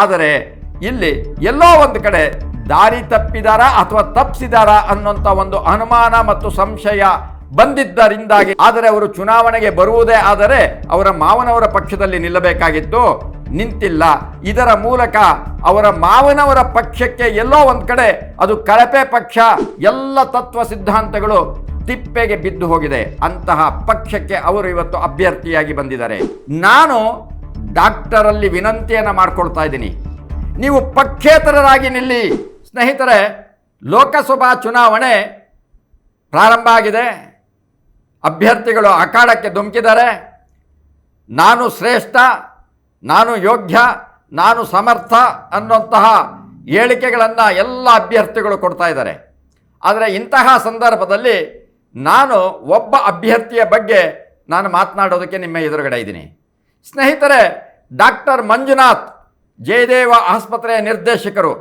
ಆದರೆ ಇಲ್ಲಿ ಎಲ್ಲೋ ಒಂದು ಕಡೆ ದಾರಿ ತಪ್ಪಿದಾರ ಅಥವಾ ತಪ್ಪಿಸಿದಾರ ಅನ್ನೋಂಥ ಒಂದು ಅನುಮಾನ ಮತ್ತು ಸಂಶಯ ಬಂದಿದ್ದರಿಂದಾಗಿ, ಆದರೆ ಅವರು ಚುನಾವಣೆಗೆ ಬರುವುದೇ ಆದರೆ ಅವರ ಮಾವನವರ ಪಕ್ಷದಲ್ಲಿ ನಿಲ್ಲಬೇಕಾಗಿತ್ತು, ನಿಂತಿಲ್ಲ. ಇದರ ಮೂಲಕ ಅವರ ಮಾವನವರ ಪಕ್ಷಕ್ಕೆ ಎಲ್ಲೋ ಒಂದು ಕಡೆ ಅದು ಕಳಪೆ ಪಕ್ಷ, ಎಲ್ಲ ತತ್ವ ಸಿದ್ಧಾಂತಗಳು ತಿಪ್ಪೆಗೆ ಬಿದ್ದು ಹೋಗಿದೆ. ಅಂತಹ ಪಕ್ಷಕ್ಕೆ ಅವರು ಇವತ್ತು ಅಭ್ಯರ್ಥಿಯಾಗಿ ಬಂದಿದ್ದಾರೆ. ನಾನು ಡಾಕ್ಟರಲ್ಲಿ ವಿನಂತಿಯನ್ನು ಮಾಡ್ಕೊಳ್ತಾ ಇದ್ದೀನಿ. ನೀವು ಪಕ್ಷೇತರರಾಗಿ ನಿಲ್ಲಿ. ಸ್ನೇಹಿತರೆ, ಲೋಕಸಭಾ ಚುನಾವಣೆ ಪ್ರಾರಂಭ ಆಗಿದೆ. ಅಭ್ಯರ್ಥಿಗಳು ಅಖಾಡಕ್ಕೆ ಧುಮುಕಿದ್ದಾರೆ. ನಾನು ಶ್ರೇಷ್ಠ, ನಾನು ಯೋಗ್ಯ, ನಾನು ಸಮರ್ಥ ಅನ್ನುವಂತಹ ಹೇಳಿಕೆಗಳನ್ನು ಎಲ್ಲ ಅಭ್ಯರ್ಥಿಗಳು ಕೊಡ್ತಾ ಇದ್ದಾರೆ. ಆದರೆ ಇಂತಹ ಸಂದರ್ಭದಲ್ಲಿ ನಾನು ಒಬ್ಬ ಅಭ್ಯರ್ಥಿಯ ಬಗ್ಗೆ ನಾನು ಮಾತನಾಡೋದಕ್ಕೆ ನಿಮ್ಮ ಎದುರುಗಡೆ ಇದ್ದೀನಿ. ಸ್ನೇಹಿತರೆ, ಡಾಕ್ಟರ್ ಮಂಜುನಾಥ್ ಜಯದೇವ ಆಸ್ಪತ್ರೆಯ ನಿರ್ದೇಶಕರು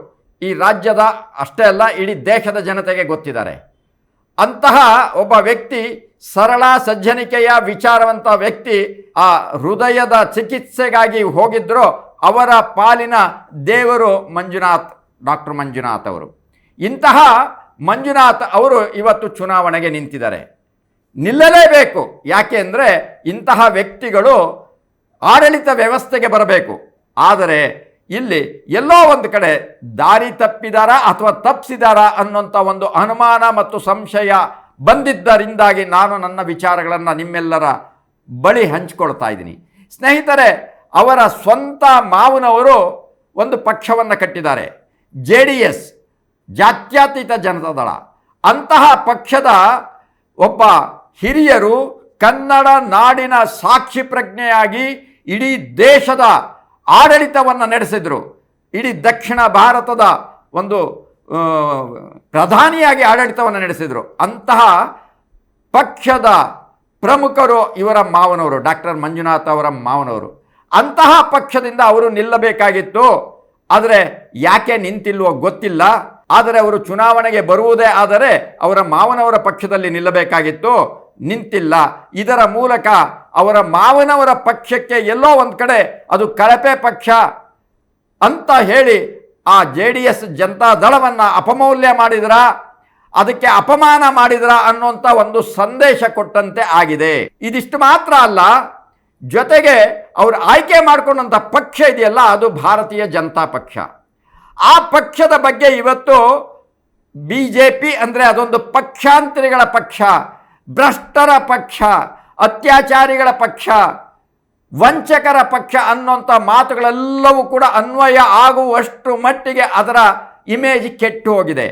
ಈ ರಾಜ್ಯದ ಅಷ್ಟೇ ಅಲ್ಲ, ಇಡೀ ದೇಶದ ಜನತೆಗೆ ಗೊತ್ತಿದ್ದಾರೆ. ಅಂತಹ ಒಬ್ಬ ವ್ಯಕ್ತಿ, ಸರಳ ಸಜ್ಜನಿಕೆಯ ವಿಚಾರವಂತ ವ್ಯಕ್ತಿ, ಆ ಹೃದಯದ ಚಿಕಿತ್ಸೆಗಾಗಿ ಹೋಗಿದ್ರು ಅವರ ಪಾಲಿನ ದೇವರು ಮಂಜುನಾಥ್, ಡಾಕ್ಟರ್ ಮಂಜುನಾಥ್ ಅವರು. ಇಂತಹ ಮಂಜುನಾಥ್ ಅವರು ಇವತ್ತು ಚುನಾವಣೆಗೆ ನಿಂತಿದ್ದಾರೆ. ನಿಲ್ಲಲೇಬೇಕು. ಯಾಕೆ ಅಂದರೆ ಇಂತಹ ವ್ಯಕ್ತಿಗಳು ಆಡಳಿತ ವ್ಯವಸ್ಥೆಗೆ ಬರಬೇಕು. ಆದರೆ ಇಲ್ಲಿ ಎಲ್ಲೋ ಒಂದು ಕಡೆ ದಾರಿ ತಪ್ಪಿದಾರ ಅಥವಾ ತಪ್ಪಿಸಿದಾರ ಅನ್ನುವಂಥ ಒಂದು ಅನುಮಾನ ಮತ್ತು ಸಂಶಯ ಬಂದಿದ್ದರಿಂದಾಗಿ ನಾನು ನನ್ನ ವಿಚಾರಗಳನ್ನು ನಿಮ್ಮೆಲ್ಲರ ಬಳಿ ಹಂಚಿಕೊಳ್ತಾ ಇದ್ದೀನಿ. ಸ್ನೇಹಿತರೆ, ಅವರ ಸ್ವಂತ ಮಾವನವರು ಒಂದು ಪಕ್ಷವನ್ನು ಕಟ್ಟಿದ್ದಾರೆ. ಜೆ ಡಿ ಎಸ್, ಜಾತ್ಯತೀತ ಜನತಾದಳ ಅಂತಹ ಪಕ್ಷದ ಒಬ್ಬ ಹಿರಿಯರು ಕನ್ನಡ ನಾಡಿನ ಸಾಕ್ಷಿ ಪ್ರಜ್ಞೆಯಾಗಿ ಇಡೀ ದೇಶದ ಆಡಳಿತವನ್ನು ನಡೆಸಿದರು. ಇಡೀ ದಕ್ಷಿಣ ಭಾರತದ ಒಂದು ಪ್ರಧಾನಿಯಾಗಿ ಆಡಳಿತವನ್ನು ನಡೆಸಿದರು. ಅಂತಹ ಪಕ್ಷದ ಪ್ರಮುಖರು ಇವರ ಮಾವನವರು, ಡಾಕ್ಟರ್ ಮಂಜುನಾಥ್ ಅವರ ಮಾವನವರು. ಅಂತಹ ಪಕ್ಷದಿಂದ ಅವರು ನಿಲ್ಲಬೇಕಾಗಿತ್ತು. ಆದರೆ ಯಾಕೆ ನಿಂತಿಲ್ವೋ ಗೊತ್ತಿಲ್ಲ. ಆದರೆ ಅವರು ಚುನಾವಣೆಗೆ ಬರುವುದೇ ಆದರೆ ಅವರ ಮಾವನವರ ಪಕ್ಷದಲ್ಲಿ ನಿಲ್ಲಬೇಕಾಗಿತ್ತು. ನಿಂತಿಲ್ಲ. ಇದರ ಮೂಲಕ ಅವರ ಮಾವನವರ ಪಕ್ಷಕ್ಕೆ ಎಲ್ಲೋ ಒಂದು ಕಡೆ ಅದು ಕಳಪೆ ಪಕ್ಷ ಅಂತ ಹೇಳಿ ಆ ಜೆ ಡಿ ಎಸ್ ಜನತಾ ದಳವನ್ನು ಅಪಮೌಲ್ಯ ಮಾಡಿದ್ರ? ಅದಕ್ಕೆ ಅಪಮಾನ ಮಾಡಿದ್ರ ಅನ್ನುವಂಥ ಒಂದು ಸಂದೇಶ ಕೊಟ್ಟಂತೆ ಆಗಿದೆ. ಇದಿಷ್ಟು ಮಾತ್ರ ಅಲ್ಲ, ಜೊತೆಗೆ ಅವರು ಆಯ್ಕೆ ಮಾಡಿಕೊಂಡಂಥ ಪಕ್ಷ ಇದೆಯಲ್ಲ, ಅದು ಭಾರತೀಯ ಜನತಾ ಪಕ್ಷ. ಆ ಪಕ್ಷದ ಬಗ್ಗೆ ಇವತ್ತು ಬಿ ಜೆ ಪಿ ಅಂದರೆ ಅದೊಂದು ಪಕ್ಷಾಂತರಿಗಳ ಪಕ್ಷ. ಭ್ರಷ್ಟರ ಪಕ್ಷ, ಅತ್ಯಾಚಾರಿಗಳ ಪಕ್ಷ, ವಂಚಕರ ಪಕ್ಷ ಅನ್ನುವಂಥ ಮಾತುಗಳೆಲ್ಲವೂ ಕೂಡ ಅನ್ವಯ ಆಗುವಷ್ಟು ಮಟ್ಟಿಗೆ ಅದರ ಇಮೇಜ್ ಕೆಟ್ಟು ಹೋಗಿದೆ.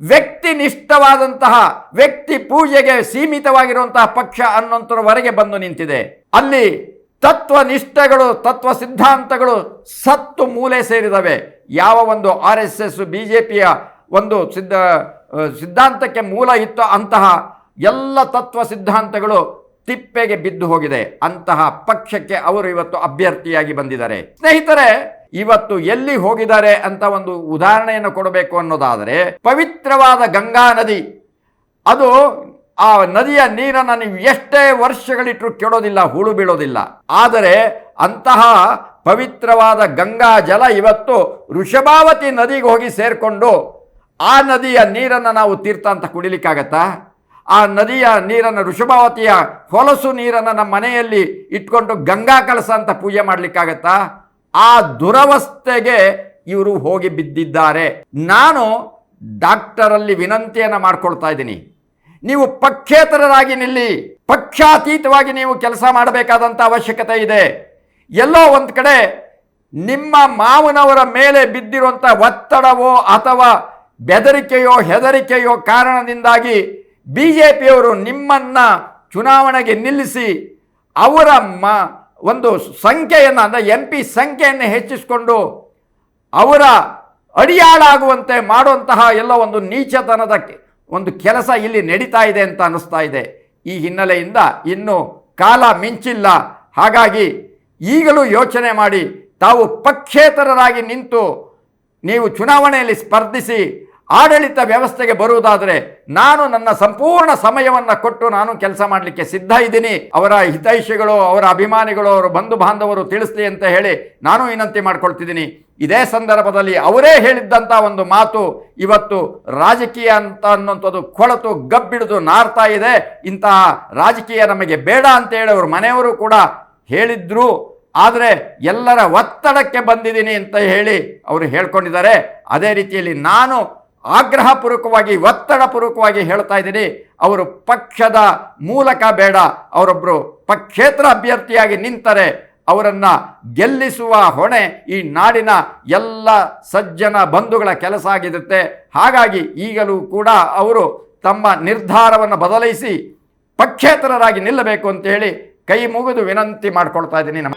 ವ್ಯಕ್ತಿನಿಷ್ಠವಾದಂತಹ, ವ್ಯಕ್ತಿ ಪೂಜೆಗೆ ಸೀಮಿತವಾಗಿರುವಂತಹ ಪಕ್ಷ ಅನ್ನೋಂಥವರೆಗೆ ಬಂದು ನಿಂತಿದೆ. ಅಲ್ಲಿ ತತ್ವನಿಷ್ಠಗಳು, ತತ್ವ ಸಿದ್ಧಾಂತಗಳು ಸತ್ತು ಮೂಲೆ ಸೇರಿದವೆ. ಯಾವ ಒಂದು R S S, B J ಪಿಯ ಒಂದು ಸಿದ್ಧ, ಸಿದ್ಧಾಂತಕ್ಕೆ ಮೂಲ ಇತ್ತು ಅಂತಹ ಎಲ್ಲ ತತ್ವ ಸಿದ್ಧಾಂತಗಳು ತಿಪ್ಪೆಗೆ ಬಿದ್ದು ಹೋಗಿದೆ. ಅಂತಹ ಪಕ್ಷಕ್ಕೆ ಅವರು ಇವತ್ತು ಅಭ್ಯರ್ಥಿಯಾಗಿ ಬಂದಿದ್ದಾರೆ. ಸ್ನೇಹಿತರೆ, ಇವತ್ತು ಎಲ್ಲಿ ಹೋಗಿದ್ದಾರೆ ಅಂತ ಒಂದು ಉದಾಹರಣೆಯನ್ನು ಕೊಡಬೇಕು ಅನ್ನೋದಾದರೆ, ಪವಿತ್ರವಾದ ಗಂಗಾ ನದಿ. ಅದು ಆ ನದಿಯ ನೀರನ್ನು ನೀವು ಎಷ್ಟೇ ವರ್ಷಗಳಿಟ್ಟರು ಕೆಡೋದಿಲ್ಲ, ಹುಳು ಬೀಳೋದಿಲ್ಲ. ಆದರೆ ಅಂತಹ ಪವಿತ್ರವಾದ ಗಂಗಾ ಜಲ ಇವತ್ತು ವೃಷಭಾವತಿ ನದಿಗೆ ಹೋಗಿ ಸೇರಿಕೊಂಡು ಆ ನದಿಯ ನೀರನ್ನು ನಾವು ತೀರ್ಥ ಅಂತ ಕುಡಿಲಿಕ್ಕಾಗತ್ತಾ? ಆ ನದಿಯ ನೀರನ್ನು ಋಷಭಾವತಿಯ ಹೊಲಸು ನೀರನ್ನು ನಮ್ಮ ಮನೆಯಲ್ಲಿ ಇಟ್ಕೊಂಡು ಗಂಗಾ ಕಳಸ ಅಂತ ಪೂಜೆ ಮಾಡಲಿಕ್ಕಾಗತ್ತಾ? ಆ ದುರವಸ್ಥೆಗೆ ಇವರು ಹೋಗಿ ಬಿದ್ದಿದ್ದಾರೆ. ನಾನು ಡಾಕ್ಟರಲ್ಲಿ ವಿನಂತಿಯನ್ನು ಮಾಡ್ಕೊಳ್ತಾ ಇದ್ದೀನಿ. ನೀವು ಪಕ್ಷೇತರರಾಗಿ ನಿಲ್ಲಿ, ಪಕ್ಷಾತೀತವಾಗಿ ನೀವು ಕೆಲಸ ಮಾಡಬೇಕಾದಂಥ ಅವಶ್ಯಕತೆ ಇದೆ. ಎಲ್ಲೋ ಒಂದು ಕಡೆ ನಿಮ್ಮ ಮಾವನವರ ಮೇಲೆ ಬಿದ್ದಿರುವಂಥ ಒತ್ತಡವೋ ಅಥವಾ ಬೆದರಿಕೆಯೋ ಹೆದರಿಕೆಯೋ ಕಾರಣದಿಂದಾಗಿ ಬಿ ಜೆ ಪಿಯವರು ನಿಮ್ಮನ್ನು ಚುನಾವಣೆಗೆ ನಿಲ್ಲಿಸಿ ಅವರ ಮ ಒಂದು ಸಂಖ್ಯೆಯನ್ನು ಅಂದರೆ ಎಂ ಪಿ ಸಂಖ್ಯೆಯನ್ನು ಹೆಚ್ಚಿಸಿಕೊಂಡು ಅವರ ಅಡಿಯಾಳಾಗುವಂತೆ ಮಾಡುವಂತಹ ಎಲ್ಲ ಒಂದು ನೀಚತನದ ಒಂದು ಕೆಲಸ ಇಲ್ಲಿ ನಡೀತಾ ಇದೆ ಅಂತ ಅನ್ನಿಸ್ತಾ ಇದೆ. ಈ ಹಿನ್ನೆಲೆಯಿಂದ ಇನ್ನು ಕಾಲ ಮಿಂಚಿಲ್ಲ. ಹಾಗಾಗಿ ಈಗಲೂ ಯೋಚನೆ ಮಾಡಿ ತಾವು ಪಕ್ಷೇತರರಾಗಿ ನಿಂತು ನೀವು ಚುನಾವಣೆಯಲ್ಲಿ ಸ್ಪರ್ಧಿಸಿ ಆಡಳಿತ ವ್ಯವಸ್ಥೆಗೆ ಬರುವುದಾದರೆ ನಾನು ನನ್ನ ಸಂಪೂರ್ಣ ಸಮಯವನ್ನು ಕೊಟ್ಟು ನಾನು ಕೆಲಸ ಮಾಡಲಿಕ್ಕೆ ಸಿದ್ಧ ಇದ್ದೀನಿ. ಅವರ ಹಿತೈಷಿಗಳು, ಅವರ ಅಭಿಮಾನಿಗಳು, ಅವರ ಬಂಧು ಬಾಂಧವರು ತಿಳಿಸ್ಲಿ ಅಂತ ಹೇಳಿ ನಾನು ವಿನಂತಿ ಮಾಡ್ಕೊಳ್ತಿದ್ದೀನಿ. ಇದೇ ಸಂದರ್ಭದಲ್ಲಿ ಅವರೇ ಹೇಳಿದ್ದಂಥ ಒಂದು ಮಾತು, ಇವತ್ತು ರಾಜಕೀಯ ಅಂತ ಅನ್ನುವಂಥದ್ದು ಕೊಳತು ಗಬ್ಬಿಡಿದು ನಾರ್ತಾ ಇದೆ. ಇಂತಹ ರಾಜಕೀಯ ನಮಗೆ ಬೇಡ ಅಂತ ಹೇಳಿ ಅವ್ರ ಮನೆಯವರು ಕೂಡ ಹೇಳಿದ್ರು. ಆದರೆ ಎಲ್ಲರ ಒತ್ತಡಕ್ಕೆ ಬಂದಿದ್ದೀನಿ ಅಂತ ಹೇಳಿ ಅವರು ಹೇಳ್ಕೊಂಡಿದ್ದಾರೆ. ಅದೇ ರೀತಿಯಲ್ಲಿ ನಾನು ಆಗ್ರಹಪೂರ್ವಕವಾಗಿ, ಒತ್ತಡಪೂರ್ವಕವಾಗಿ ಹೇಳ್ತಾ ಇದ್ದೀನಿ. ಅವರು ಪಕ್ಷದ ಮೂಲಕ ಬೇಡ. ಅವರೊಬ್ಬರು ಪಕ್ಷೇತರ ಅಭ್ಯರ್ಥಿಯಾಗಿ ನಿಂತರೆ ಅವರನ್ನು ಗೆಲ್ಲಿಸುವ ಹೊಣೆ ಈ ನಾಡಿನ ಎಲ್ಲ ಸಜ್ಜನ ಬಂಧುಗಳ ಕೆಲಸ ಆಗಿರುತ್ತೆ. ಹಾಗಾಗಿ ಈಗಲೂ ಕೂಡ ಅವರು ತಮ್ಮ ನಿರ್ಧಾರವನ್ನು ಬದಲಿಸಿ ಪಕ್ಷೇತರರಾಗಿ ನಿಲ್ಲಬೇಕು ಅಂತ ಹೇಳಿ ಕೈ ಮುಗಿದು ವಿನಂತಿ ಮಾಡ್ಕೊಳ್ತಾ ಇದ್ದೀನಿ. ನಮ್ಮ